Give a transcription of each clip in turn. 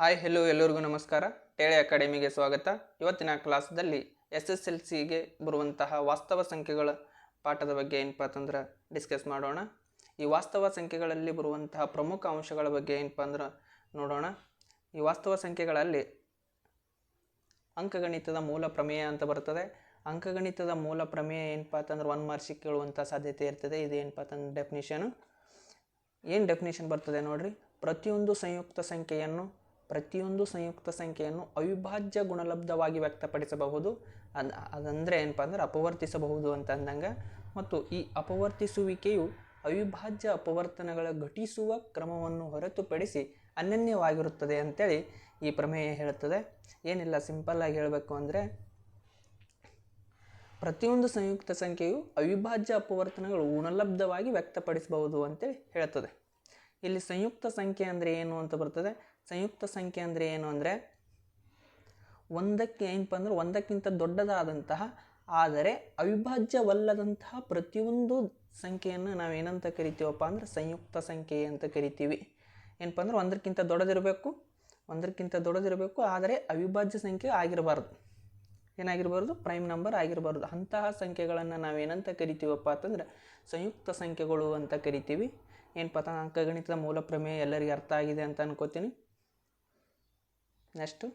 Hi hello ಎಲ್ಲರಿಗೂ ನಮಸ್ಕಾರ. ಟೇಳೆ ಅಕಾಡೆಮಿಗೆ ಸ್ವಾಗತ. ಇವತ್ತಿನ ಕ್ಲಾಸ್ದಲ್ಲಿ ಎಸ್ ಎಸ್ ಎಲ್ ಸಿಗೆ ಬರುವಂತಹ ವಾಸ್ತವ ಸಂಖ್ಯೆಗಳ ಪಾಠದ ಬಗ್ಗೆ ಏನಪ್ಪ ಅಂತಂದ್ರೆ ಡಿಸ್ಕಸ್ ಮಾಡೋಣ. ಈ ವಾಸ್ತವ ಸಂಖ್ಯೆಗಳಲ್ಲಿ ಬರುವಂತಹ ಪ್ರಮುಖ ಅಂಶಗಳ ಬಗ್ಗೆ ಏನಪ್ಪ ಅಂದ್ರೆ ನೋಡೋಣ. ಈ ವಾಸ್ತವ ಸಂಖ್ಯೆಗಳಲ್ಲಿ ಅಂಕಗಣಿತದ ಮೂಲ ಪ್ರಮೇಯ ಅಂತ ಬರ್ತದೆ. ಅಂಕಗಣಿತದ ಮೂಲ ಪ್ರಮೇಯ ಏನಪ್ಪ ಅಂತಂದ್ರೆ ಒನ್ ಮಾರ್ಕ್ಸಿಗೆ ಕೇಳುವಂಥ ಸಾಧ್ಯತೆ ಇರ್ತದೆ. ಇದು ಏನಪ್ಪ ಅಂತಂದ್ರೆ ಡೆಫಿನಿಷನು ಏನು ಡೆಫಿನೇಷನ್ ಬರ್ತದೆ ನೋಡಿರಿ? ಪ್ರತಿಯೊಂದು ಸಂಯುಕ್ತ ಸಂಖ್ಯೆಯನ್ನು ಪ್ರತಿಯೊಂದು ಸಂಯುಕ್ತ ಸಂಖ್ಯೆಯನ್ನು ಅವಿಭಾಜ್ಯ ಗುಣಲಬ್ಧವಾಗಿ ವ್ಯಕ್ತಪಡಿಸಬಹುದು. ಅದು, ಅದಂದರೆ ಏನಪ್ಪ ಅಂದ್ರೆ ಅಪವರ್ತಿಸಬಹುದು ಅಂತ ಅಂದಂಗೆ ಮತ್ತು ಈ ಅಪವರ್ತಿಸುವಿಕೆಯು ಅವಿಭಾಜ್ಯ ಅಪವರ್ತನಗಳ ಘಟಿಸುವ ಕ್ರಮವನ್ನು ಹೊರತುಪಡಿಸಿ ಅನನ್ಯವಾಗಿರುತ್ತದೆ ಅಂತೇಳಿ ಈ ಪ್ರಮೇಯ ಹೇಳುತ್ತದೆ. ಏನಿಲ್ಲ ಸಿಂಪಲ್ಲಾಗಿ ಹೇಳಬೇಕು ಅಂದರೆ ಪ್ರತಿಯೊಂದು ಸಂಯುಕ್ತ ಸಂಖ್ಯೆಯು ಅವಿಭಾಜ್ಯ ಅಪವರ್ತನಗಳು ಗುಣಲಬ್ಧವಾಗಿ ವ್ಯಕ್ತಪಡಿಸಬಹುದು ಅಂತೇಳಿ ಹೇಳ್ತದೆ ಇಲ್ಲಿ ಸಂಯುಕ್ತ ಸಂಖ್ಯೆ ಅಂದರೆ ಏನು ಅಂತ ಬರ್ತದೆ? ಸಂಯುಕ್ತ ಸಂಖ್ಯೆ ಅಂದರೆ ಏನು ಅಂದರೆ ಒಂದಕ್ಕೆ ಏನಪ್ಪ ಅಂದ್ರೆ ಒಂದಕ್ಕಿಂತ ದೊಡ್ಡದಾದಂತಹ, ಆದರೆ ಅವಿಭಾಜ್ಯವಲ್ಲದಂತಹ ಪ್ರತಿಯೊಂದು ಸಂಖ್ಯೆಯನ್ನು ನಾವು ಏನಂತ ಕರಿತೀವಪ್ಪ ಅಂದ್ರೆ ಸಂಯುಕ್ತ ಸಂಖ್ಯೆ ಅಂತ ಕರಿತೀವಿ. ಏನಪ್ಪ ಅಂದ್ರೆ ಒಂದಕ್ಕಿಂತ ದೊಡ್ಡದಿರಬೇಕು ಒಂದಕ್ಕಿಂತ ದೊಡ್ಡದಿರಬೇಕು, ಆದರೆ ಅವಿಭಾಜ್ಯ ಸಂಖ್ಯೆ ಆಗಿರಬಾರ್ದು. ಏನಾಗಿರಬಾರ್ದು? Prime number ಆಗಿರಬಾರ್ದು. ಅಂತಹ ಸಂಖ್ಯೆಗಳನ್ನು ನಾವೇನಂತ ಕರಿತೀವಪ್ಪ ಅಂತಂದ್ರೆ ಸಂಯುಕ್ತ ಸಂಖ್ಯೆಗಳು ಅಂತ ಕರಿತೀವಿ. ಏನಪ್ಪ ಅಂಕಗಣಿತದ ಮೂಲ ಪ್ರಮೇಯ ಎಲ್ಲರಿಗೆ ಅರ್ಥ ಆಗಿದೆ ಅಂತ ಅನ್ಕೋತೀನಿ. ನೆಕ್ಸ್ಟು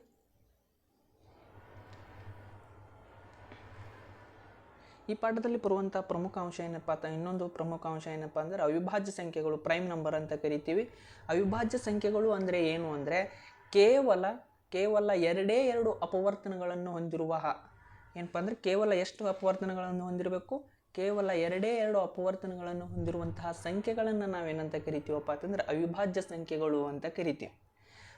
ಈ ಪಾಠದಲ್ಲಿ ಬರುವಂಥ ಪ್ರಮುಖ ಅಂಶ ಏನಪ್ಪ ಅಂತ ಇನ್ನೊಂದು ಪ್ರಮುಖ ಅಂಶ ಏನಪ್ಪ ಅಂದರೆ ಅವಿಭಾಜ್ಯ ಸಂಖ್ಯೆಗಳು ಪ್ರೈಮ್ ನಂಬರ್ ಅಂತ ಕರಿತೀವಿ. ಅವಿಭಾಜ್ಯ ಸಂಖ್ಯೆಗಳು ಅಂದರೆ ಏನು ಅಂದರೆ ಕೇವಲ ಕೇವಲ ಎರಡೇ ಎರಡು ಅಪವರ್ತನಗಳನ್ನು ಹೊಂದಿರುವ ಏನಪ್ಪ ಅಂದರೆ ಕೇವಲ ಎಷ್ಟು ಅಪವರ್ತನಗಳನ್ನು ಹೊಂದಿರಬೇಕು? ಕೇವಲ ಎರಡೇ ಎರಡು ಅಪವರ್ತನಗಳನ್ನು ಹೊಂದಿರುವಂತಹ ಸಂಖ್ಯೆಗಳನ್ನು ನಾವೇನಂತ ಕರಿತೀವಪ್ಪ ಅಂತಂದರೆ ಅವಿಭಾಜ್ಯ ಸಂಖ್ಯೆಗಳು ಅಂತ ಕರಿತೀವಿ.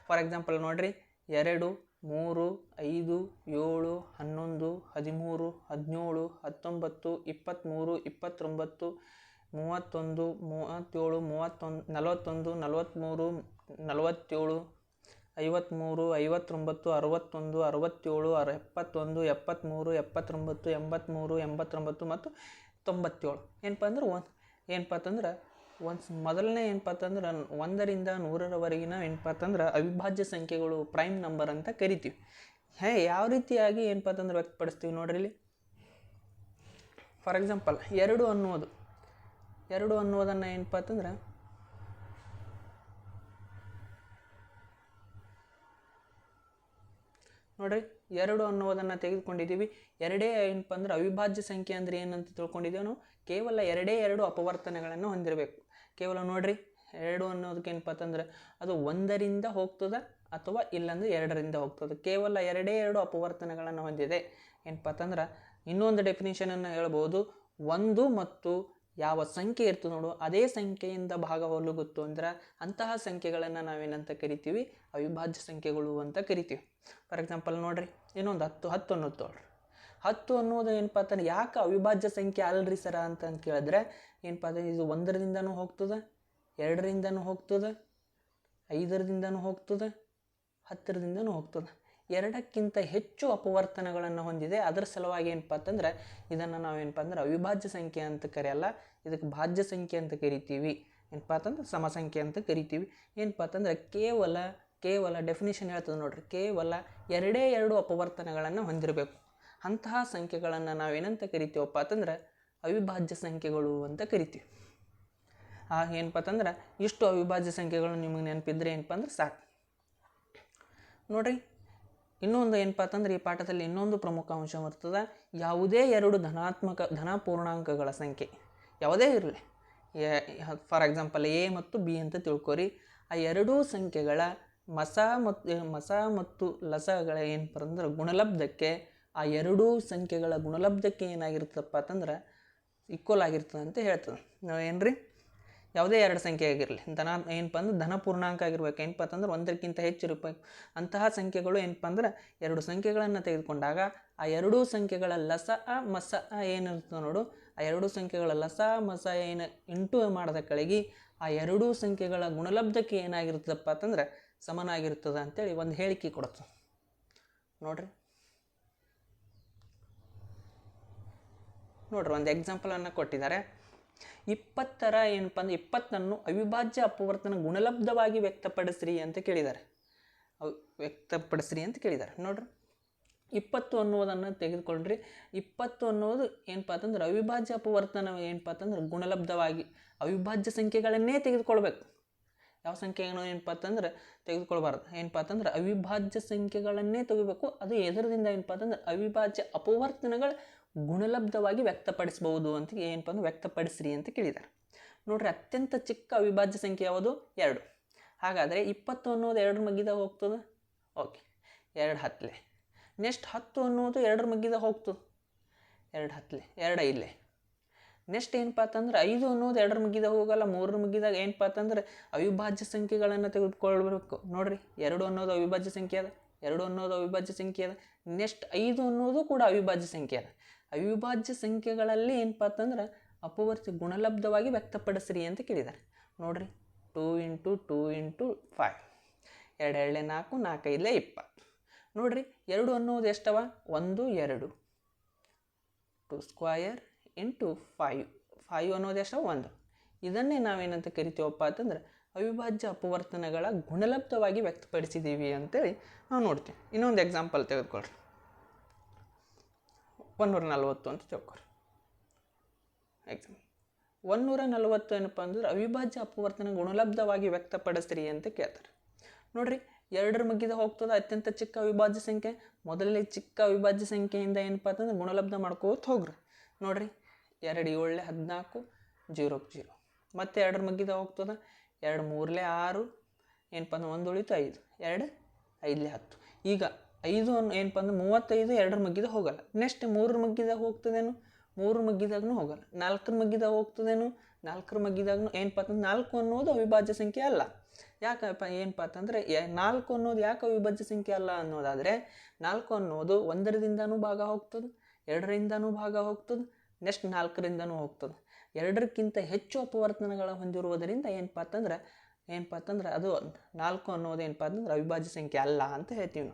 ಫಾರ್ ಎಕ್ಸಾಂಪಲ್ ನೋಡ್ರಿ ಎರಡು, ಮೂರು, ಐದು, ಏಳು, ಹನ್ನೊಂದು, ಹದಿಮೂರು, ಹದಿನೇಳು, ಹತ್ತೊಂಬತ್ತು, ಇಪ್ಪತ್ತ್ಮೂರು, ಇಪ್ಪತ್ತೊಂಬತ್ತು, ಮೂವತ್ತೊಂದು, ಮೂವತ್ತೇಳು, ಮೂವತ್ತೊಂದು, ನಲವತ್ತೊಂದು, ನಲವತ್ತ್ಮೂರು, ನಲವತ್ತೇಳು, ಐವತ್ತ್ಮೂರು, ಐವತ್ತೊಂಬತ್ತು, ಅರವತ್ತೊಂದು, ಅರವತ್ತೇಳು, ಅರ, ಎಪ್ಪತ್ತೊಂದು, ಎಪ್ಪತ್ತ್ಮೂರು, ಎಪ್ಪತ್ತೊಂಬತ್ತು, ಎಂಬತ್ತ್ಮೂರು, ಎಂಬತ್ತೊಂಬತ್ತು ಮತ್ತು ತೊಂಬತ್ತೇಳು. ಏನಪ್ಪ ಅಂದ್ರೆ ಒಂದು. ಏನಪ್ಪ ಅಂತಂದ್ರೆ ಒಂದು ಮೊದಲನೇ ಏನಪ್ಪ ಅಂತಂದ್ರೆ ಒಂದರಿಂದ ನೂರರವರೆಗಿನ ಏನಪ್ಪ ಅಂತಂದ್ರೆ ಅವಿಭಾಜ್ಯ ಸಂಖ್ಯೆಗಳು ಪ್ರೈಮ್ ನಂಬರ್ ಅಂತ ಕರಿತೀವಿ. ಹೇ, ಯಾವ ರೀತಿಯಾಗಿ ಏನಪ್ಪ ಅಂತಂದ್ರೆ ವ್ಯಕ್ತಪಡಿಸ್ತೀವಿ ನೋಡ್ರಿ ಇಲ್ಲಿ? ಫಾರ್ ಎಕ್ಸಾಂಪಲ್ ಎರಡು ಅನ್ನೋದು ಎರಡು ಅನ್ನೋದನ್ನು ಏನಪ್ಪ ಅಂತಂದ್ರೆ ನೋಡ್ರಿ, ಎರಡು ಅನ್ನೋದನ್ನು ತೆಗೆದುಕೊಂಡಿದ್ದೀವಿ. ಎರಡೇ ಏನಪ್ಪ ಅಂದ್ರೆ ಅವಿಭಾಜ್ಯ ಸಂಖ್ಯೆ ಅಂದರೆ ಏನಂತ ತಿಳ್ಕೊಂಡಿದ್ದೀವಿ ನಾವು? ಕೇವಲ ಎರಡೇ ಎರಡು ಅಪವರ್ತನೆಗಳನ್ನು ಹೊಂದಿರಬೇಕು. ಕೇವಲ ನೋಡ್ರಿ, ಎರಡು ಅನ್ನೋದಕ್ಕೆ ಏನಪ್ಪ ಅಂತಂದ್ರೆ ಅದು ಒಂದರಿಂದ ಹೋಗ್ತದೆ ಅಥವಾ ಇಲ್ಲಂದ್ರೆ ಎರಡರಿಂದ ಹೋಗ್ತದೆ. ಕೇವಲ ಎರಡೇ ಎರಡು ಅಪವರ್ತನಗಳನ್ನು ಹೊಂದಿದೆ. ಏನಪ್ಪ ಅಂತಂದ್ರೆ ಇನ್ನೊಂದು ಡೆಫಿನಿಷನನ್ನು ಹೇಳ್ಬೋದು. ಒಂದು ಮತ್ತು ಯಾವ ಸಂಖ್ಯೆ ಇರ್ತದೆ ನೋಡು, ಅದೇ ಸಂಖ್ಯೆಯಿಂದ ಭಾಗ ಹೊಲುಗುತ್ತು ಅಂದ್ರೆ ಅಂತಹ ಸಂಖ್ಯೆಗಳನ್ನು ನಾವೇನಂತ ಕರಿತೀವಿ? ಅವಿಭಾಜ್ಯ ಸಂಖ್ಯೆಗಳು ಅಂತ ಕರಿತೀವಿ. ಫಾರ್ ಎಕ್ಸಾಂಪಲ್ ನೋಡ್ರಿ, ಇನ್ನೊಂದು ಹತ್ತು ಹತ್ತು ಅನ್ನೋದು ತೊಗೊಳ್ರಿ ಹತ್ತು ಅನ್ನೋದು ಏನಪ್ಪ ಅಂತಂದ್ರೆ, ಯಾಕೆ ಅವಿಭಾಜ್ಯ ಸಂಖ್ಯೆ ಅಲ್ರಿ ಸರ ಅಂತ ಕೇಳಿದ್ರೆ, ಏನಪ್ಪ ಅಂದ್ರೆ ಇದು ಒಂದರಿಂದನೂ ಹೋಗ್ತದೆ, ಎರಡರಿಂದನೂ ಹೋಗ್ತದೆ, ಐದರಿಂದನೂ ಹೋಗ್ತದೆ ಹತ್ತರದಿಂದನೂ ಹೋಗ್ತದೆ. ಎರಡಕ್ಕಿಂತ ಹೆಚ್ಚು ಅಪವರ್ತನಗಳನ್ನು ಹೊಂದಿದೆ. ಅದರ ಸಲುವಾಗಿ ಏನಪ್ಪ ಅಂತಂದ್ರೆ, ಇದನ್ನು ನಾವೇನಪ್ಪ ಅಂದ್ರೆ ಅವಿಭಾಜ್ಯ ಸಂಖ್ಯೆ ಅಂತ ಕರೆಯಲ್ಲ, ಇದಕ್ಕೆ ಭಾಜ್ಯ ಸಂಖ್ಯೆ ಅಂತ ಕರಿತೀವಿ. ಏನಪ್ಪ ಅಂತಂದ್ರೆ ಸಮಸಂಖ್ಯೆ ಅಂತ ಕರಿತೀವಿ. ಏನಪ್ಪ ಅಂತಂದ್ರೆ ಕೇವಲ ಕೇವಲ ಡೆಫಿನೇಷನ್ ಹೇಳ್ತದೆ ನೋಡ್ರಿ, ಕೇವಲ ಎರಡೇ ಎರಡು ಅಪವರ್ತನಗಳನ್ನು ಹೊಂದಿರಬೇಕು. ಅಂತಹ ಸಂಖ್ಯೆಗಳನ್ನು ನಾವೇನಂತ ಕರಿತೀವಪ್ಪ ಅಂತಂದ್ರೆ ಅವಿಭಾಜ್ಯ ಸಂಖ್ಯೆಗಳು ಅಂತ ಕರಿತೀವಿ. ಆ ಏನಪ್ಪ ಅಂತಂದ್ರೆ ಇಷ್ಟು ಅವಿಭಾಜ್ಯ ಸಂಖ್ಯೆಗಳು ನಿಮಗೆ ನೆನಪಿದ್ರೆ ಏನಪ್ಪ ಅಂದ್ರೆ ಸಾಕು. ನೋಡ್ರಿ, ಇನ್ನೊಂದು ಏನಪ್ಪ ಅಂತಂದ್ರೆ ಈ ಪಾಠದಲ್ಲಿ ಇನ್ನೊಂದು ಪ್ರಮುಖ ಅಂಶ ಬರ್ತದೆ. ಯಾವುದೇ ಎರಡು ಧನಾತ್ಮಕ, ಧನ ಪೂರ್ಣಾಂಕಗಳ ಸಂಖ್ಯೆ. ಯಾವುದೇ ಇರಲಿ. ಫಾರ್ ಎಕ್ಸಾಂಪಲ್ ಎ ಮತ್ತು ಬಿ ಅಂತ ತಿಳ್ಕೊರಿ. ಆ ಎರಡೂ ಸಂಖ್ಯೆಗಳ ಮಸ ಮತ್ತು ಮಸ ಮತ್ತು ಲಸಗಳ ಏನಪ್ಪ ಅಂದ್ರೆ ಗುಣಲಬ್ಧಕ್ಕೆ ಆ ಎರಡೂ ಸಂಖ್ಯೆಗಳ ಗುಣಲಬ್ಧಕ್ಕೆ ಏನಾಗಿರ್ತದಪ್ಪ ಅಂತಂದ್ರೆ ಈಕ್ವಲ್ ಆಗಿರ್ತದೆ ಅಂತ ಹೇಳ್ತದೆ. ನಾವು ರೀ ಯಾವುದೇ ಎರಡು ಸಂಖ್ಯೆ ಆಗಿರಲಿ. ಧನ ಏನಪ್ಪ ಅಂದ್ರೆ ಧನ ಪೂರ್ಣಾಂಕ ಆಗಿರ್ಬೇಕು. ಏನಪ್ಪ ಅಂತಂದ್ರೆ ಒಂದಕ್ಕಿಂತ ಹೆಚ್ಚು ಇರಬೇಕು. ಅಂತಹ ಸಂಖ್ಯೆಗಳು ಏನಪ್ಪ ಅಂದ್ರೆ ಎರಡು ಸಂಖ್ಯೆಗಳನ್ನು ತೆಗೆದುಕೊಂಡಾಗ ಆ ಎರಡೂ ಸಂಖ್ಯೆಗಳ ಲಸ ಮಸ ಏನಿರ್ತದೆ ನೋಡು. ಆ ಎರಡೂ ಸಂಖ್ಯೆಗಳ ಲಸ, ಮಸ, ಏನು ಇಂಟು ಮಾಡದ ಕಳಗಿ ಆ ಎರಡೂ ಸಂಖ್ಯೆಗಳ ಗುಣಲಬ್ಧಕ್ಕೆ ಏನಾಗಿರ್ತದಪ್ಪ ಅಂತಂದ್ರೆ ಸಮನಾಗಿರ್ತದೆ ಅಂತೇಳಿ ಒಂದು ಹೇಳಿಕೆ ಕೊಡುತ್ತೆ. ನೋಡ್ರಿ. ನೋಡ್ರಿ, ಒಂದು ಎಕ್ಸಾಂಪಲನ್ನು ಕೊಟ್ಟಿದ್ದಾರೆ. ಇಪ್ಪತ್ತರ ಏನಪ್ಪ ಅಂದ್ರೆ ಇಪ್ಪತ್ತನ್ನು ಅವಿಭಾಜ್ಯ ಅಪವರ್ತನ ಗುಣಲಬ್ಧವಾಗಿ ವ್ಯಕ್ತಪಡಿಸ್ರಿ ಅಂತ ಕೇಳಿದ್ದಾರೆ. ವ್ಯಕ್ತಪಡಿಸ್ರಿ ಅಂತ ಕೇಳಿದ್ದಾರೆ. ನೋಡ್ರಿ, ಇಪ್ಪತ್ತು ಅನ್ನೋದನ್ನು ತೆಗೆದುಕೊಂಡ್ರಿ. ಇಪ್ಪತ್ತು ಅನ್ನೋದು ಏನಪ್ಪ ಅಂತಂದ್ರೆ, ಅವಿಭಾಜ್ಯ ಅಪವರ್ತನ ಏನಪ್ಪ ಅಂತಂದ್ರೆ, ಗುಣಲಬ್ಧವಾಗಿ, ಅವಿಭಾಜ್ಯ ಸಂಖ್ಯೆಗಳನ್ನೇ ತೆಗೆದುಕೊಳ್ಬೇಕು. ಯಾವ ಸಂಖ್ಯೆಗಳು ಏನಪ್ಪ ಅಂತಂದ್ರೆ, ತೆಗೆದುಕೊಳ್ಬಾರ್ದು. ಏನಪ್ಪ ಅಂತಂದ್ರೆ, ಅವಿಭಾಜ್ಯ ಸಂಖ್ಯೆಗಳನ್ನೇ ತೆಗಿಬೇಕು. ಅದು ಎದರದಿಂದ ಏನಪ್ಪ ಅಂತಂದ್ರೆ, ಅವಿಭಾಜ್ಯ ಅಪವರ್ತನಗಳ ಗುಣಲಬ್ಧವಾಗಿ ವ್ಯಕ್ತಪಡಿಸಬಹುದು ಅಂತ ಏನಪ್ಪ ಅಂದ್ರೆ ವ್ಯಕ್ತಪಡಿಸ್ರಿ ಅಂತ ಕೇಳಿದ್ದಾರೆ. ನೋಡ್ರಿ, ಅತ್ಯಂತ ಚಿಕ್ಕ ಅವಿಭಾಜ್ಯ ಸಂಖ್ಯೆ ಯಾವುದು? ಎರಡು. ಹಾಗಾದರೆ ಇಪ್ಪತ್ತು ಅನ್ನೋದು ಎರಡರ ಮಗ್ಗಿದಾಗ ಹೋಗ್ತದೆ? ಓಕೆ, ಎರಡು ಹತ್ತಲೆ. ನೆಕ್ಸ್ಟ್ ಹತ್ತು ಅನ್ನೋದು ಎರಡರ ಮಗ್ಗಿದಾಗ ಹೋಗ್ತದೆ? ಎರಡು ಹತ್ತಲೆ, ಎರಡು ಐದಲೆ ನೆಕ್ಸ್ಟ್ ಏನಪ್ಪ ಅಂತಂದ್ರೆ ಐದು ಅನ್ನೋದು ಎರಡರ ಮುಗಿದಾಗ ಹೋಗಲ್ಲ, ಮೂರರ ಮುಗಿದಾಗ ಏನಪ್ಪ ಅಂತಂದ್ರೆ ಅವಿಭಾಜ್ಯ ಸಂಖ್ಯೆಗಳನ್ನು ತೆಗೆದುಕೊಳ್ಬೇಕು. ನೋಡ್ರಿ, ಎರಡು ಅನ್ನೋದು ಅವಿಭಾಜ್ಯ ಸಂಖ್ಯೆ ಅದ, ಎರಡು ಅನ್ನೋದು ಅವಿಭಾಜ್ಯ ಸಂಖ್ಯೆ ಅದ, ನೆಕ್ಸ್ಟ್ ಐದು ಅನ್ನೋದು ಕೂಡ ಅವಿಭಾಜ್ಯ ಸಂಖ್ಯೆ ಅದ. ಅವಿಭಾಜ್ಯ ಸಂಖ್ಯೆಗಳಲ್ಲಿ ಏನಪ್ಪ ಅಂತಂದ್ರೆ ಅಪವರ್ತಿ ಗುಣಲಬ್ಧವಾಗಿ ವ್ಯಕ್ತಪಡಿಸ್ರಿ ಅಂತ ಕೇಳಿದ್ದಾರೆ ನೋಡ್ರಿ, two into two into five. ಎರಡು ಎರಡೇ ನಾಲ್ಕು ನಾಲ್ಕೈದಲೇ ಇಪ್ಪತ್ತು. ನೋಡ್ರಿ, ಎರಡು ಅನ್ನೋದು ಎಷ್ಟವ? ಒಂದು, ಎರಡು. Two square into five. Five ಅನ್ನೋದು ಎಷ್ಟವ? ಒಂದು. ಇದನ್ನೇ ನಾವೇನಂತ ಕರಿತೀವಪ್ಪ ಅಂತಂದ್ರೆ ಅವಿಭಾಜ್ಯ ಅಪವರ್ತನಗಳ ಗುಣಲಬ್ಧವಾಗಿ ವ್ಯಕ್ತಪಡಿಸಿದ್ದೀವಿ ಅಂತೇಳಿ ನಾವು ನೋಡ್ತೀವಿ. ಇನ್ನೊಂದು ಎಕ್ಸಾಂಪಲ್ ತೆಗೆದುಕೊಳ್ರಿ. ಒನ್ನೂರ ನಲ್ವತ್ತು ಅಂತ ತಿಳ್ಕೊರಿ. ಎಕ್ಸಾಮ್ ಒನ್ನೂರ ನಲವತ್ತು ಏನಪ್ಪ ಅಂದ್ರೆ ಅವಿಭಾಜ್ಯ ಅಪವರ್ತನ ಗುಣಲಬ್ಧವಾಗಿ ವ್ಯಕ್ತಪಡಿಸ್ರಿ ಅಂತ ಕೇಳ್ತಾರೆ. ನೋಡ್ರಿ, ಎರಡರ ಮುಗಿದ ಹೋಗ್ತದೆ ಅತ್ಯಂತ ಚಿಕ್ಕ ಅವಿಭಾಜ್ಯ ಸಂಖ್ಯೆ. ಮೊದಲನೇ ಚಿಕ್ಕ ಅವಿಭಾಜ್ಯ ಸಂಖ್ಯೆಯಿಂದ ಏನಪ್ಪ ಅಂತಂದ್ರೆ ಗುಣಲಬ್ಧ ಮಾಡ್ಕೋತ ಹೋಗ್ರಿ. ನೋಡ್ರಿ, ಎರಡು ಏಳಲೆ ಹದಿನಾಲ್ಕು, ಜೀರೋ ಜೀರೋ. ಮತ್ತೆ ಎರಡರ ಮುಗಿದ ಹೋಗ್ತದೆ ಎರಡು ಮೂರಲೆ ಆರು, ಏನಪ್ಪ ಅಂದ್ರೆ ಒಂದು ಉಳಿತು ಐದು. ಎರಡು ಐದಲೇ ಹತ್ತು. ಈಗ ಐದು ಏನಪ್ಪ ಅಂದ್ರೆ ಮೂವತ್ತೈದು ಎರಡರ ಮಗ್ಗಿದ ಹೋಗಲ್ಲ. ನೆಕ್ಸ್ಟ್ ಮೂರರ ಮಗ್ಗಿದಾಗ ಹೋಗ್ತದೇನು? ಮೂರು ಮಗ್ಗಿದಾಗೂ ಹೋಗಲ್ಲ. ನಾಲ್ಕರ ಮಗ್ಗಿದಾಗ ಹೋಗ್ತದೇನು? ನಾಲ್ಕರ ಮಗ್ಗಿದಾಗೂ ಏನಪ್ಪ ಅಂತಂದ್ರೆ ನಾಲ್ಕು ಅನ್ನೋದು ಅವಿಭಾಜ್ಯ ಸಂಖ್ಯೆ ಅಲ್ಲ. ಯಾಕಪ್ಪ ಏನಪ್ಪ ಅಂತಂದರೆ ನಾಲ್ಕು ಅನ್ನೋದು ಯಾಕೆ ಅವಿಭಾಜ್ಯ ಸಂಖ್ಯೆ ಅಲ್ಲ ಅನ್ನೋದಾದರೆ ನಾಲ್ಕು ಅನ್ನೋದು ಒಂದರದಿಂದನೂ ಭಾಗ ಹೋಗ್ತದೆ, ಎರಡರಿಂದನೂ ಭಾಗ ಹೋಗ್ತದೆ ನೆಕ್ಸ್ಟ್ ನಾಲ್ಕರಿಂದನೂ ಹೋಗ್ತದೆ. ಎರಡಕ್ಕಿಂತ ಹೆಚ್ಚು ಅಪವರ್ತನಗಳ ಹೊಂದಿರುವುದರಿಂದ ಏನಪ್ಪ ಅಂತಂದ್ರೆ ಏನಪ್ಪ ಅಂತಂದ್ರೆ ಅದು ನಾಲ್ಕು ಅನ್ನೋದು ಏನಪ್ಪ ಅಂತಂದ್ರೆ ಅವಿಭಾಜ್ಯ ಸಂಖ್ಯೆ ಅಲ್ಲ ಅಂತ ಹೇಳ್ತೀವಿ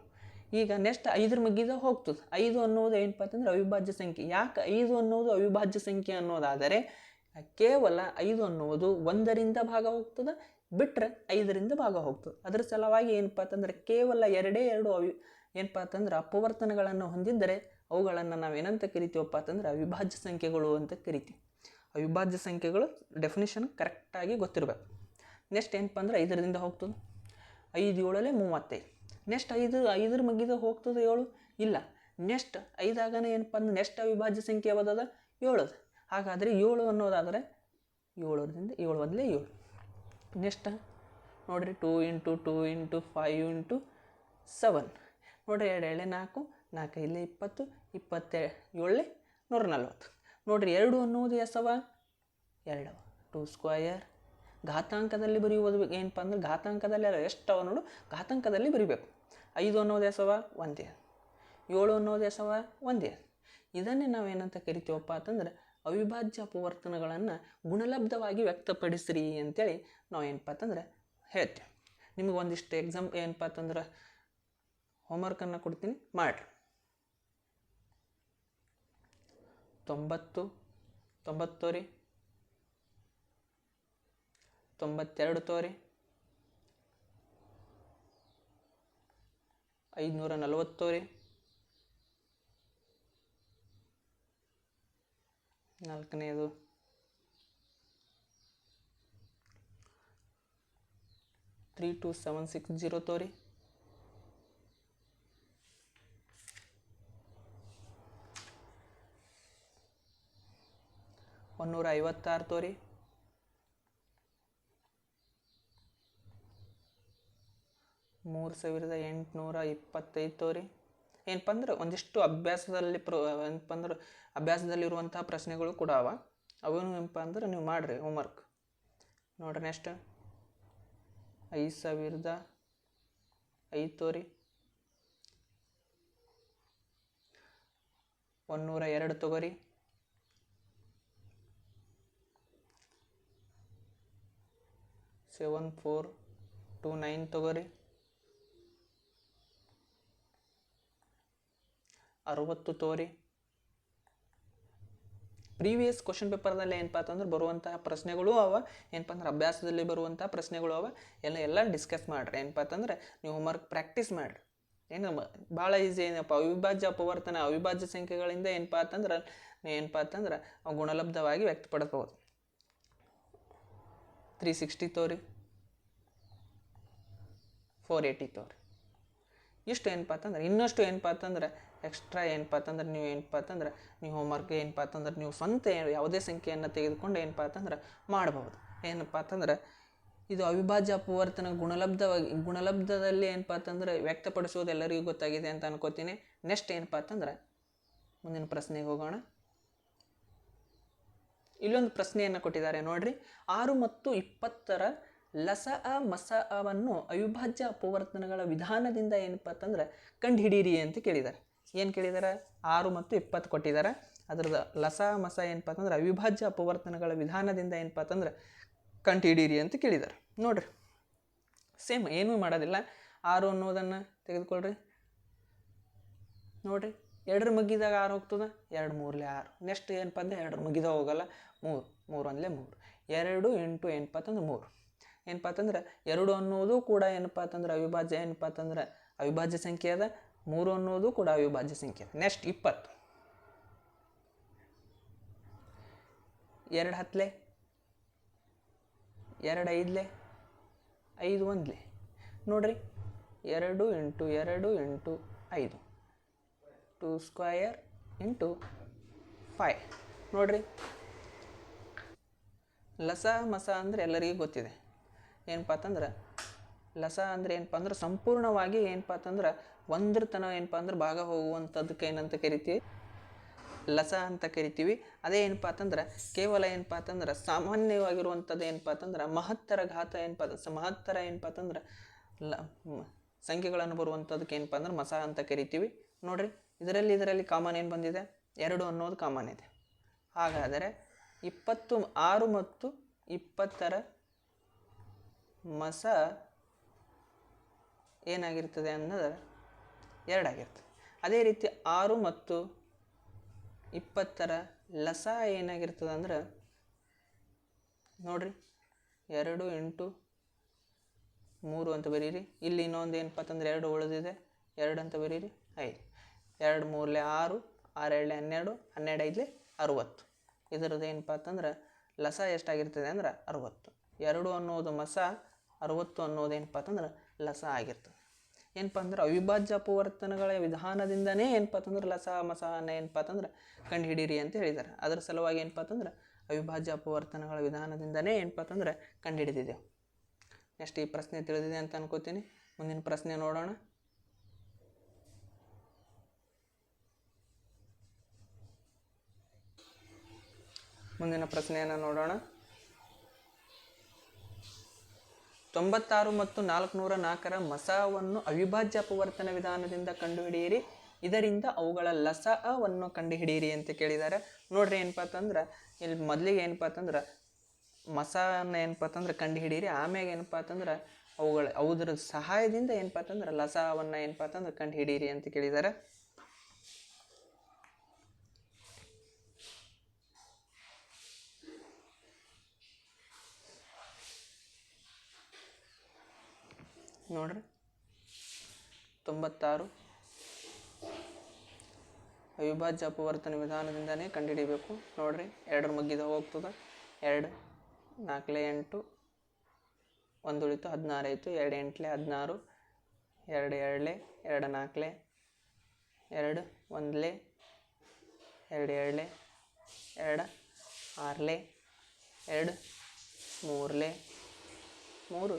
ಈಗ ನೆಕ್ಸ್ಟ್ ಐದರ ಮಗ್ಗಿದ ಹೋಗ್ತದೆ. ಐದು ಅನ್ನೋದು ಏನಪ್ಪ ಅಂತಂದ್ರೆ ಅವಿಭಾಜ್ಯ ಸಂಖ್ಯೆ. ಯಾಕೆ ಐದು ಅನ್ನೋದು ಅವಿಭಾಜ್ಯ ಸಂಖ್ಯೆ ಅನ್ನೋದಾದರೆ, ಕೇವಲ ಐದು ಅನ್ನುವುದು ಒಂದರಿಂದ ಭಾಗ ಹೋಗ್ತದೆ ಬಿಟ್ಟರೆ ಐದರಿಂದ ಭಾಗ ಹೋಗ್ತದೆ. ಅದರ ಸಲುವಾಗಿ ಏನಪ್ಪ ಅಂತಂದ್ರೆ ಕೇವಲ ಎರಡೇ ಎರಡು ಅವಿ ಏನಪ್ಪ ಅಂತಂದ್ರೆ ಅಪವರ್ತನಗಳನ್ನು ಹೊಂದಿದ್ದರೆ ಅವುಗಳನ್ನು ನಾವು ಏನಂತ ಕರಿತೀವಪ್ಪ ಅಂತಂದ್ರೆ ಅವಿಭಾಜ್ಯ ಸಂಖ್ಯೆಗಳು ಅಂತ ಕರಿತೀವಿ. ಅವಿಭಾಜ್ಯ ಸಂಖ್ಯೆಗಳು ಡೆಫಿನೇಷನ್ ಕರೆಕ್ಟಾಗಿ ಗೊತ್ತಿರಬೇಕು. ನೆಕ್ಸ್ಟ್ ಏನಪ್ಪ ಅಂದ್ರೆ ಐದರಿಂದ ಹೋಗ್ತದೆ. ಐದು ಏಳಲ್ಲೇ ಮೂವತ್ತೈದು. ನೆಕ್ಸ್ಟ್ ಐದು, ಐದರ ಮಗ್ಗಿದ ಹೋಗ್ತದೆ ಏಳು? ಇಲ್ಲ. ನೆಕ್ಸ್ಟ್ ಐದಾಗನ ಏನಪ್ಪ ಅಂದ್ರೆ ನೆಕ್ಸ್ಟ್ ಅವಿಭಾಜ್ಯ ಸಂಖ್ಯೆ ಯಾವುದದ? ಏಳು ಅದ ಹಾಗಾದರೆ ಏಳು ಅನ್ನೋದಾದರೆ ಏಳರಿಂದ ಏಳು ಒಂದಲೇ ಏಳು. ನೆಕ್ಸ್ಟ್ ನೋಡಿರಿ two into two into five into seven. ನೋಡಿರಿ ಎರಡು ಎಳೆ ನಾಲ್ಕು ನಾಲ್ಕೈದಲೇ ಇಪ್ಪತ್ತು ಇಪ್ಪತ್ತೆ ಏಳಲೆ ನೂರ ನಲ್ವತ್ತು ನೋಡಿರಿ ಎರಡು ಅನ್ನೋದು ಎಸವ ಎರಡವ. ಟೂ ಸ್ಕ್ವಯರ್ ಘಾತಾಂಕದಲ್ಲಿ ಬರೆಯುವುದು ಏನಪ್ಪ ಅಂದ್ರೆ ಘಾತಾಂಕದಲ್ಲಿ ಅಲ್ಲ ಎಷ್ಟವ ನೋಡು, ಘಾತಾಂಕದಲ್ಲಿ ಬರಿಬೇಕು. ಐದು ಅನ್ನೋದು ಎಸವ ಒಂದೇ. ಏಳು ಅನ್ನೋದು ಎಸವ ಒಂದೇ. ಇದನ್ನೇ ನಾವೇನಂತ ಕರಿತೀವಪ್ಪ ಅಂತಂದ್ರೆ ಅವಿಭಾಜ್ಯ ಅಪವರ್ತನಗಳನ್ನು ಗುಣಲಬ್ಧವಾಗಿ ವ್ಯಕ್ತಪಡಿಸ್ರಿ ಅಂತೇಳಿ ನಾವು ಏನಪ್ಪ ಅಂತಂದ್ರೆ ಹೇಳ್ತೀವಿ. ನಿಮಗೆ ಒಂದಿಷ್ಟು ಎಕ್ಸಾಮ್ ಏನಪ್ಪ ಅಂತಂದ್ರೆ ಹೋಮ್ವರ್ಕನ್ನು ಕೊಡ್ತೀನಿ, ಮಾಡಿರಿ. ತೊಂಬತ್ತು ತೊಂಬತ್ತೋರಿ ತೊಂಬತ್ತೆರಡು ತೋರಿ. ಐದುನೂರ ನಲವತ್ತೋರಿ ನಾಲ್ಕನೇದು. Three two seven six zero ತೋರಿ. ಒಂದೂರ ಐವತ್ತಾರು ತೋರಿ. ಮೂರು ಸಾವಿರದ ಎಂಟುನೂರ ಇಪ್ಪತ್ತೈದು ತೋರಿ. ಏನಪ್ಪ ಅಂದ್ರೆ ಒಂದಿಷ್ಟು ಅಭ್ಯಾಸದಲ್ಲಿ ಪ್ರ ಏನಪ್ಪ ಅಂದ್ರೆ ಅಭ್ಯಾಸದಲ್ಲಿರುವಂತಹ ಪ್ರಶ್ನೆಗಳು ಕೂಡ ಅವ. ಅವನು ಏನಪ್ಪ ಅಂದ್ರೆ ನೀವು ಮಾಡಿರಿ ಹೋಮ್ವರ್ಕ್ ನೋಡ್ರಿ ನೆಕ್ಸ್ಟ್ ಐದು ಸಾವಿರದ ಐದು ತೋರಿ. ಒಂದೂರ ಎರಡು ತೊಗೋರಿ. ಸೆವೆನ್ ಫೋರ್ ಟು ನೈನ್ ತಗೋರಿ. ಅರವತ್ತು ತೋರಿ. ಪ್ರೀವಿಯಸ್ ಕ್ವಶನ್ ಪೇಪರ್ನಲ್ಲಿ ಏನಪ್ಪ ಅಂತಂದ್ರೆ ಬರುವಂತಹ ಪ್ರಶ್ನೆಗಳು ಅವ, ಏನಪ್ಪ ಅಂದ್ರೆ ಅಭ್ಯಾಸದಲ್ಲಿ ಬರುವಂಥ ಪ್ರಶ್ನೆಗಳು ಅವ, ಎಲ್ಲ ಎಲ್ಲ ಡಿಸ್ಕಸ್ ಮಾಡ್ರಿ. ಏನಪ್ಪ ಅಂತಂದ್ರೆ ನೀವು ಹೋಮ್ವರ್ಕ್ ಪ್ರಾಕ್ಟೀಸ್ ಮಾಡಿರಿ. ಏನು ಭಾಳ ಈಸಿ ಏನಪ್ಪ, ಅವಿಭಾಜ್ಯ, ಅಪವರ್ತನ, ಅವಿಭಾಜ್ಯ ಸಂಖ್ಯೆಗಳಿಂದ ಏನಪ್ಪ ಅಂತಂದ್ರೆ ಏನಪ್ಪ ಅಂತಂದ್ರೆ ಗುಣಲಬ್ಧವಾಗಿ ವ್ಯಕ್ತಪಡಿಸ್ಬೋದು ತ್ರೀ ಸಿಕ್ಸ್ಟಿ ತೋರಿ. ಫೋರ್ ಏಯ್ಟಿ ತೋರಿ. ಇಷ್ಟು ಏನಪ್ಪ ಅಂತಂದ್ರೆ, ಇನ್ನಷ್ಟು ಏನಪ್ಪ ಅಂತಂದ್ರೆ ಎಕ್ಸ್ಟ್ರಾ ಏನಪ್ಪ ಅಂತಂದ್ರೆ ನೀವು ಏನಪ್ಪ ಅಂತಂದ್ರೆ ನೀವು ಹೋಮ್ವರ್ಕ್ ಏನಪ್ಪ ಅಂತಂದ್ರೆ ನೀವು ಸ್ವಂತ ಯಾವುದೇ ಸಂಖ್ಯೆಯನ್ನು ತೆಗೆದುಕೊಂಡು ಏನಪ್ಪ ಅಂತಂದ್ರೆ ಮಾಡ್ಬೋದು. ಏನಪ್ಪ ಅಂತಂದ್ರೆ ಇದು ಅವಿಭಾಜ್ಯ ಅಪವರ್ತನ ಗುಣಲಬ್ಧವಾಗಿ ಗುಣಲಬ್ಧದಲ್ಲಿ ಏನಪ್ಪ ಅಂತಂದ್ರೆ ವ್ಯಕ್ತಪಡಿಸೋದು ಎಲ್ಲರಿಗೂ ಗೊತ್ತಾಗಿದೆ ಅಂತ ಅನ್ಕೋತೀನಿ. ನೆಕ್ಸ್ಟ್ ಏನಪ್ಪ ಅಂತಂದ್ರೆ ಮುಂದಿನ ಪ್ರಶ್ನೆಗೆ ಹೋಗೋಣ. ಇಲ್ಲೊಂದು ಪ್ರಶ್ನೆಯನ್ನು ಕೊಟ್ಟಿದ್ದಾರೆ ನೋಡ್ರಿ. ಆರು ಮತ್ತು ಇಪ್ಪತ್ತರ ಲಸ ಅ ಮಸ ಅವನ್ನು ಅವಿಭಾಜ್ಯ ಅಪವರ್ತನಗಳ ವಿಧಾನದಿಂದ ಏನಪ್ಪ ಅಂತಂದ್ರೆ ಕಂಡುಹಿಡೀರಿ ಅಂತ ಕೇಳಿದ್ದಾರೆ. ಏನು ಕೇಳಿದ್ದಾರೆ ಆರು ಮತ್ತು ಇಪ್ಪತ್ತು ಕೊಟ್ಟಿದ್ದಾರೆ ಅದ್ರದ್ದು ಲಸ, ಮಸ ಏನಪ್ಪ ಅಂತಂದ್ರೆ ಅವಿಭಾಜ್ಯ ಅಪವರ್ತನಗಳ ವಿಧಾನದಿಂದ ಏನಪ್ಪ ಅಂತಂದ್ರೆ ಕಂಡುಹಿಡೀರಿ ಅಂತ ಕೇಳಿದ್ದಾರೆ ನೋಡ್ರಿ. ಸೇಮ್ ಏನೂ ಮಾಡೋದಿಲ್ಲ. ಆರು ಅನ್ನೋದನ್ನು ತೆಗೆದುಕೊಳ್ರಿ. ನೋಡ್ರಿ. ಎರಡರ ಮುಗಿದಾಗ ಆರು ಹೋಗ್ತದೆ? ಎರಡು ಮೂರಲೆ ಆರು. ನೆಕ್ಸ್ಟ್ ಏನಪ್ಪ ಅಂದ್ರೆ ಎರಡರ ಮುಗಿದ ಹೋಗಲ್ಲ. ಮೂರು. ಮೂರು ಅಂದಲೇ ಮೂರು. ಎರಡು ಎಂಟು ಏನಪ್ಪ ಅಂತಂದ್ರೆ ಮೂರು. ಏನಪ್ಪ ಅಂತಂದ್ರೆ ಎರಡು ಅನ್ನೋದು ಕೂಡ ಏನಪ್ಪ ಅಂತಂದ್ರೆ ಅವಿಭಾಜ್ಯ ಏನಪ್ಪ ಅಂತಂದ್ರೆ ಅವಿಭಾಜ್ಯ ಸಂಖ್ಯೆ ಅದ. ಮೂರು ಅನ್ನೋದು ಕೂಡ ಅವಿಭಾಜ್ಯ ಸಂಖ್ಯೆ. ನೆಕ್ಸ್ಟ್ ಇಪ್ಪತ್ತು. ಎರಡು ಹತ್ತಲೆ, ಎರಡು ಐದಲೆ, ಐದು ಒಂದಲೆ. ನೋಡ್ರಿ, ಎರಡು ಇಂಟು ಎರಡು ಎಂಟು, ಐದು. Two square into five. ನೋಡ್ರಿ, ಲಸ ಮಸ ಅಂದರೆ ಎಲ್ಲರಿಗೂ ಗೊತ್ತಿದೆ. ಏನಪ್ಪ ಅಂತಂದ್ರೆ, ಲಸ ಅಂದರೆ ಏನಪ್ಪ ಅಂದ್ರೆ ಸಂಪೂರ್ಣವಾಗಿ ಏನಪ್ಪ ಅಂತಂದ್ರೆ ಒಂದ್ರ ತನ ಏನಪ್ಪ ಅಂದ್ರೆ ಭಾಗ ಹೋಗುವಂಥದ್ದಕ್ಕೆ ಏನಂತ ಕರಿತೀವಿ? ಲಸ ಅಂತ ಕರಿತೀವಿ. ಅದೇ ಏನಪ್ಪ ಅಂತಂದ್ರೆ ಕೇವಲ ಏನಪ್ಪ ಅಂತಂದ್ರೆ ಸಾಮಾನ್ಯವಾಗಿರುವಂಥದ್ದು ಏನಪ್ಪ ಅಂತಂದ್ರೆ ಮಹತ್ತರ ಘಾತ ಏನಪ್ಪ ಮಹತ್ತರ ಏನಪ್ಪ ಅಂತಂದ್ರೆ ಲ ಸಂಖ್ಯೆಗಳನ್ನು ಬರುವಂಥದ್ದಕ್ಕೆ ಏನಪ್ಪ ಅಂದ್ರೆ ಮಸ ಅಂತ ಕರಿತೀವಿ. ನೋಡ್ರಿ, ಇದರಲ್ಲಿ ಇದರಲ್ಲಿ ಕಾಮನ್ ಏನು ಬಂದಿದೆ? ಎರಡು ಅನ್ನೋದು ಕಾಮನ್ ಇದೆ. ಹಾಗಾದರೆ ಇಪ್ಪತ್ತು ಆರು ಮತ್ತು ಇಪ್ಪತ್ತರ ಮಸ ಏನಾಗಿರ್ತದೆ ಅನ್ನೋದು ಎರಡಾಗಿರ್ತದೆ ಅದೇ ರೀತಿ ಆರು ಮತ್ತು ಇಪ್ಪತ್ತರ ಲಸ ಏನಾಗಿರ್ತದೆ ಅಂದ್ರೆ, ನೋಡ್ರಿ, ಎರಡು ಎಂಟು ಮೂರು ಅಂತ ಬರೀರಿ. ಇಲ್ಲಿ ಇನ್ನೊಂದು ಏನಪ್ಪ ಅಂತಂದ್ರೆ, ಎರಡು ಉಳಿದಿದೆ, ಎರಡು ಅಂತ ಬರೀರಿ, ಐದು. ಎರಡು ಮೂರಲೆ ಆರು ಆರು ಎರಡಲೆ ಹನ್ನೆರಡು ಹನ್ನೆರಡು ಐದಲೆ ಅರುವತ್ತು. ಇದರದ್ದು ಏನಪ್ಪ ಅಂತಂದ್ರೆ, ಲಸ ಎಷ್ಟಾಗಿರ್ತದೆ ಅಂದ್ರೆ ಅರುವತ್ತು. ಎರಡು ಅನ್ನೋದು ಮಸ, ಅರುವತ್ತು ಅನ್ನೋದು ಏನಪ್ಪ ಅಂತಂದ್ರೆ, ಲಸ ಆಗಿರ್ತದೆ. ಏನಪ್ಪ ಅಂದ್ರೆ ಅವಿಭಾಜ್ಯ ಅಪವರ್ತನಗಳ ವಿಧಾನದಿಂದನೇ ಏನಪ್ಪ ಅಂತಂದ್ರೆ ಲಸ ಮಸನ ಏನಪ್ಪ ಅಂತಂದ್ರೆ ಕಂಡುಹಿಡೀರಿ ಅಂತ ಹೇಳಿದ್ದಾರೆ ಅದರ ಸಲುವಾಗಿ ಏನಪ್ಪ ಅಂತಂದ್ರೆ ಅವಿಭಾಜ್ಯ ಅಪವರ್ತನಗಳ ವಿಧಾನದಿಂದನೇ ಏನಪ್ಪ ಅಂತಂದ್ರೆ ಕಂಡುಹಿಡಿದಿದೆ. ನೆಕ್ಸ್ಟ್ ಈ ಪ್ರಶ್ನೆ ತಿಳಿದಿದೆ ಅಂತ ಅನ್ಕೋತೀನಿ. ಮುಂದಿನ ಪ್ರಶ್ನೆ ನೋಡೋಣ. ಮುಂದಿನ ಪ್ರಶ್ನೆಯನ್ನು ನೋಡೋಣ. ತೊಂಬತ್ತಾರು ಮತ್ತು ನಾಲ್ಕುನೂರ ನಾಲ್ಕರ ಮಸವನ್ನು ಅವಿಭಾಜ್ಯ ಅಪವರ್ತನ ವಿಧಾನದಿಂದ ಕಂಡುಹಿಡಿಯಿರಿ. ಇದರಿಂದ ಅವುಗಳ ಲಸವನ್ನು ಕಂಡುಹಿಡಿಯಿರಿ ಅಂತ ಕೇಳಿದ್ದಾರೆ ನೋಡ್ರಿ ಏನಪ್ಪ ಅಂತಂದ್ರೆ ಇಲ್ಲಿ ಮೊದಲಿಗೆ ಏನಪ್ಪ ಅಂತಂದ್ರೆ ಮಸನ ಏನಪ್ಪ ಅಂತಂದ್ರೆ ಕಂಡುಹಿಡಿಯಿರಿ. ಆಮ್ಯಾಗ ಏನಪ್ಪ ಅಂತಂದ್ರೆ ಅವುಗಳ, ಅವುದ್ರ ಸಹಾಯದಿಂದ ಏನಪ್ಪ ಅಂತಂದ್ರೆ ಲಸವನ್ನು ಏನಪ್ಪ ಅಂತಂದ್ರೆ ಕಂಡುಹಿಡಿಯಿರಿ ಅಂತ ಕೇಳಿದ್ದಾರೆ ನೋಡ್ರಿ. ತೊಂಬತ್ತಾರು. ಅವಿಭಾಜ್ಯ ಅಪವರ್ತನ ವಿಧಾನದಿಂದನೇ ಕಂಡುಹಿಡಿಬೇಕು. ನೋಡ್ರಿ, ಎರಡರ ಮಗ್ಗಿದ ಹೋಗ್ತದೆ. ಎರಡು, ನಾಲ್ಕಲೇ ಎಂಟು ಒಂದು ಉಳಿತು ಹದಿನಾರು ಆಯಿತು. ಎರಡು ಎಂಟ್ಲೆ ಹದಿನಾರು, ಎರಡು ಎರಡಲೇ ಎರಡು ನಾಲ್ಕಲೆ, ಎರಡು ಒಂದ್ಲೆ, ಎರಡು ಎರಡಲೆ ಎರಡು ಆರ್ಲೆ, ಎರಡು ಮೂರಲೆ, ಮೂರು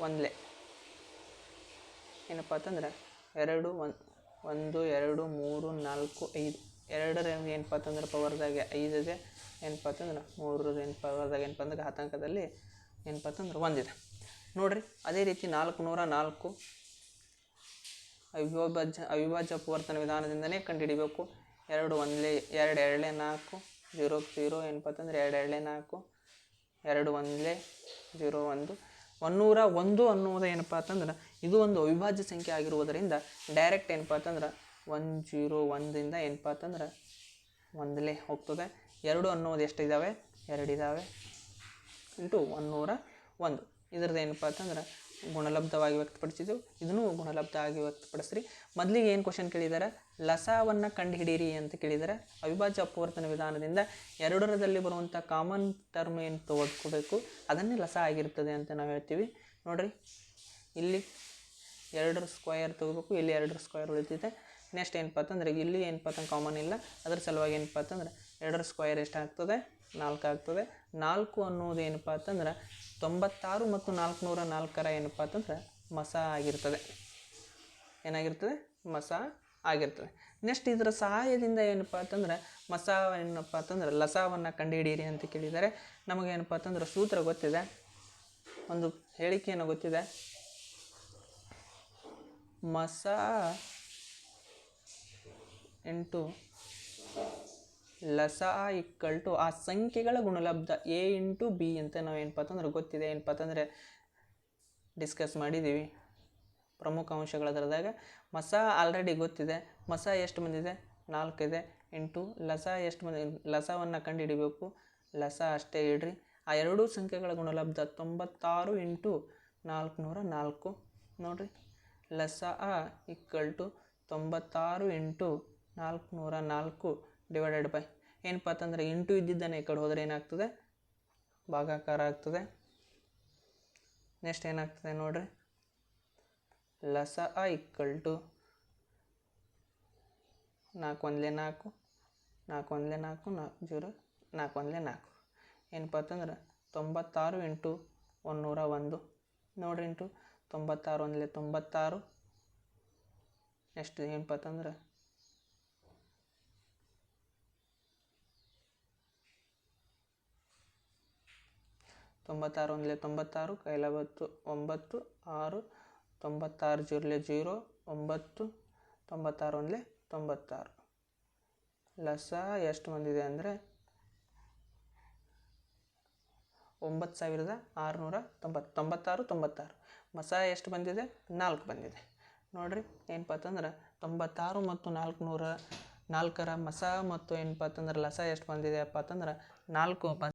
ಒಂದ್ಲೆ. ಏನಪ್ಪ ಅಂತಂದ್ರೆ ಎರಡು ಒಂದು ಒಂದು, ಎರಡು, ಮೂರು, ನಾಲ್ಕು, ಐದು. ಎರಡರ ಏನಪ್ಪ ಅಂತಂದ್ರೆ ಪವರ್ದಾಗೆ ಐದಿದೆ ಏನಪ್ಪ ಅಂತಂದ್ರೆ ಮೂರರ ಏನು ಪವರ್ದಾಗ ಏನಪ್ಪ ಅಂದ್ರೆ ಆತಂಕದಲ್ಲಿ ಏನಪ್ಪ ಅಂತಂದ್ರೆ ಒಂದಿದೆ. ನೋಡಿರಿ, ಅದೇ ರೀತಿ ನಾಲ್ಕು ನೂರ ನಾಲ್ಕು ಅವಿಭಾಜ್ಯ ಅವಿಭಾಜ್ಯ ಪವರ್ತನ ವಿಧಾನದಿಂದನೇ ಕಂಡುಹಿಡಿಬೇಕು. ಎರಡು ಒಂದೇ ಎರಡು ಎರಡನೇ ನಾಲ್ಕು, ಜೀರೋ ಜೀರೋ ಏನಪ್ಪ ಅಂತಂದ್ರೆ ಎರಡು ಎರಡನೇ ನಾಲ್ಕು, ಎರಡು ಒಂದೇ ಜೀರೋ ಒಂದು. ಒನ್ನೂರ ಒಂದು ಅನ್ನುವುದು ಏನಪ್ಪ ಅಂತಂದ್ರೆ, ಇದು ಒಂದು ಅವಿಭಾಜ್ಯ ಸಂಖ್ಯೆ ಆಗಿರುವುದರಿಂದ ಡೈರೆಕ್ಟ್ ಏನಪ್ಪ ಅಂತಂದ್ರೆ ಒನ್ ಜೀರೋ ಒಂದಿಂದ ಏನಪ್ಪ ಅಂತಂದ್ರೆ ಒಂದಲೇ ಹೋಗ್ತದೆ. ಎರಡು ಅನ್ನೋದು ಎಷ್ಟು ಇದ್ದಾವೆ ಎರಡು ಇದ್ದಾವೆ ಇಂಟು ಒನ್ನೂರ ಒಂದು. ಇದ್ರದ್ದು ಏನಪ್ಪ ಅಂತಂದ್ರೆ ಗುಣಲಬ್ಧವಾಗಿ ವ್ಯಕ್ತಪಡಿಸಿದ್ದೆವು ಇದನ್ನು ಗುಣಲಬ್ಧ ಆಗಿ ವ್ಯಕ್ತಪಡಿಸ್ರಿ. ಮೊದಲಿಗೆ ಏನು ಕ್ವಶನ್ ಕೇಳಿದ್ದಾರೆ ಲಸವನ್ನು ಕಂಡುಹಿಡೀರಿ ಅಂತ ಕೇಳಿದರೆ. ಅವಿಭಾಜ್ಯ ಅಪವರ್ತನ ವಿಧಾನದಿಂದ ಎರಡರದಲ್ಲಿ ಬರುವಂಥ ಕಾಮನ್ ಟರ್ಮ್ ಏನು ತೊಗೊಳ್ಕೋಬೇಕು ಅದನ್ನೇ ಲಸ ಆಗಿರ್ತದೆ ಅಂತ ನಾವು ಹೇಳ್ತೀವಿ. ನೋಡ್ರಿ. ಇಲ್ಲಿ ಎರಡರ ಸ್ಕ್ವಯರ್ ತಗೋಬೇಕು. ಇಲ್ಲಿ ಎರಡರ ಸ್ಕ್ವಯರ್ ಉಳಿತೈತೆ. ನೆಕ್ಸ್ಟ್ ಏನಪ್ಪ ಅಂತಂದ್ರೆ ಇಲ್ಲಿ ಏನಪ್ಪ ಅಂತಂದ್ರೆ ಕಾಮನ್ ಇಲ್ಲ. ಅದ್ರ ಸಲುವಾಗಿ ಏನಪ್ಪ ಅಂತಂದ್ರೆ ಎರಡರ ಸ್ಕ್ವಯರ್ ಎಷ್ಟಾಗ್ತದೆ? ನಾಲ್ಕು ಆಗ್ತದೆ ನಾಲ್ಕು ಅನ್ನೋದು ಏನಪ್ಪ ಅಂತಂದ್ರೆ ತೊಂಬತ್ತಾರು ಮತ್ತು ನಾಲ್ಕುನೂರ ನಾಲ್ಕರ ಏನಪ್ಪ ಅಂತಂದ್ರೆ ಮಸ ಆಗಿರ್ತದೆ. ಏನಾಗಿರ್ತದೆ? ಮಸ ಆಗಿರ್ತದೆ. ನೆಕ್ಸ್ಟ್ ಇದರ ಸಹಾಯದಿಂದ ಏನಪ್ಪ ಅಂತಂದ್ರೆ ಮಸ ಏನಪ್ಪ ಅಂತಂದ್ರೆ ಲಸವನ್ನು ಕಂಡುಹಿಡಿಯಿರಿ ಅಂತ ಕೇಳಿದ್ದಾರೆ. ನಮಗೇನಪ್ಪ ಅಂತಂದ್ರೆ ಸೂತ್ರ ಗೊತ್ತಿದೆ. ಒಂದು ಹೇಳಿಕೆಯನ್ನು ಗೊತ್ತಿದೆ. ಮಸ ಇಂಟು ಲಸ ಇಕ್ಕಲ್ ಟು ಆ ಸಂಖ್ಯೆಗಳ ಗುಣಲಬ್ಧ ಎ ಇಂಟು ಬಿ ಅಂತ ನಾವು ಏನಪ್ಪ ಅಂತಂದ್ರೆ ಗೊತ್ತಿದೆ ಏನಪ್ಪ ಅಂತಂದರೆ ಡಿಸ್ಕಸ್ ಮಾಡಿದ್ದೀವಿ ಪ್ರಮುಖ ಅಂಶಗಳ ಅದರದಾಗ ಮಸ ಆಲ್ರೆಡಿ ಗೊತ್ತಿದೆ, ಮಸ ಎಷ್ಟು ಬಂದಿದೆ ಇದೆ. ಇಂಟು ಲಸ ಎಷ್ಟು ಬಂದಿದೆ ಲಸವನ್ನು ಕಂಡುಹಿಡಿಬೇಕು ಲಸ ಅಷ್ಟೇ ಇಡ್ರಿ ಆ ಎರಡೂ ಸಂಖ್ಯೆಗಳ ಗುಣಲಬ್ಧ ತೊಂಬತ್ತಾರು ಇಂಟು ನಾಲ್ಕುನೂರ ನಾಲ್ಕು. ನೋಡ್ರಿ. ಲಸ ಈಕ್ವಲ್ ಟು ತೊಂಬತ್ತಾರು ಇಂಟು ನಾಲ್ಕುನೂರ ನಾಲ್ಕು. ಡಿವೈಡೆಡ್ ಬೈ ಏನಪ್ಪ ಅಂತಂದರೆ ಇಂಟು ಇದ್ದಿದ್ದಾನೆ ಈ ಕಡೆ ಹೋದರೆ ಏನಾಗ್ತದೆ? ಭಾಗಾಕಾರ ಆಗ್ತದೆ. ನೆಕ್ಸ್ಟ್ ಏನಾಗ್ತದೆ ನೋಡ್ರಿ? ಲಸ ಆ ಇಕ್ಕಲ್ ಟು ನಾಲ್ಕು ಒಂದಲೇ ನಾಲ್ಕು ನಾಲ್ಕು ಒಂದಲೇ ನಾಲ್ಕು ನಾಲ್ಕು ಜೀರೋ, ನಾಲ್ಕು ಒಂದಲೇ ನಾಲ್ಕು. ಏನಪ್ಪ ಅಂತಂದ್ರೆ ತೊಂಬತ್ತಾರು ಇಂಟು ಒಂದುನೂರ ಒಂದು. ನೋಡ್ರಿ ಇಂಟು ತೊಂಬತ್ತಾರು ಒಂದಲೇ ತೊಂಬತ್ತಾರು. ನೆಕ್ಸ್ಟ್ ಏನಪ್ಪ ಅಂತಂದ್ರೆ ತೊಂಬತ್ತಾರು ಒಂದಲೇ ತೊಂಬತ್ತಾರು ಕೈಲಬತ್ತು ಒಂಬತ್ತು, ಆರು, ತೊಂಬತ್ತಾರು ಜೀರೋಲೆ ಜೀರೋ, ಒಂಬತ್ತು, ತೊಂಬತ್ತಾರು ಒಂದಲೇ ತೊಂಬತ್ತಾರು. ಲಸ ಎಷ್ಟು ಬಂದಿದೆ ಅಂದರೆ ಒಂಬತ್ತು ಸಾವಿರದ ಆರುನೂರ ತೊಂಬತ್ತು ತೊಂಬತ್ತಾರು ತೊಂಬತ್ತಾರು. ಮಸ ಎಷ್ಟು ಬಂದಿದೆ? ನಾಲ್ಕು ಬಂದಿದೆ. ನೋಡಿರಿ ಏನಪ್ಪ ಅಂತಂದ್ರೆ ತೊಂಬತ್ತಾರು ಮತ್ತು ನಾಲ್ಕುನೂರ ನಾಲ್ಕರ ಮಸ ಮತ್ತು ಏನಪ್ಪ ಅಂತಂದ್ರೆ ಲಸ ಎಷ್ಟು ಬಂದಿದೆಯಪ್ಪ ಅಂತಂದ್ರೆ ನಾಲ್ಕು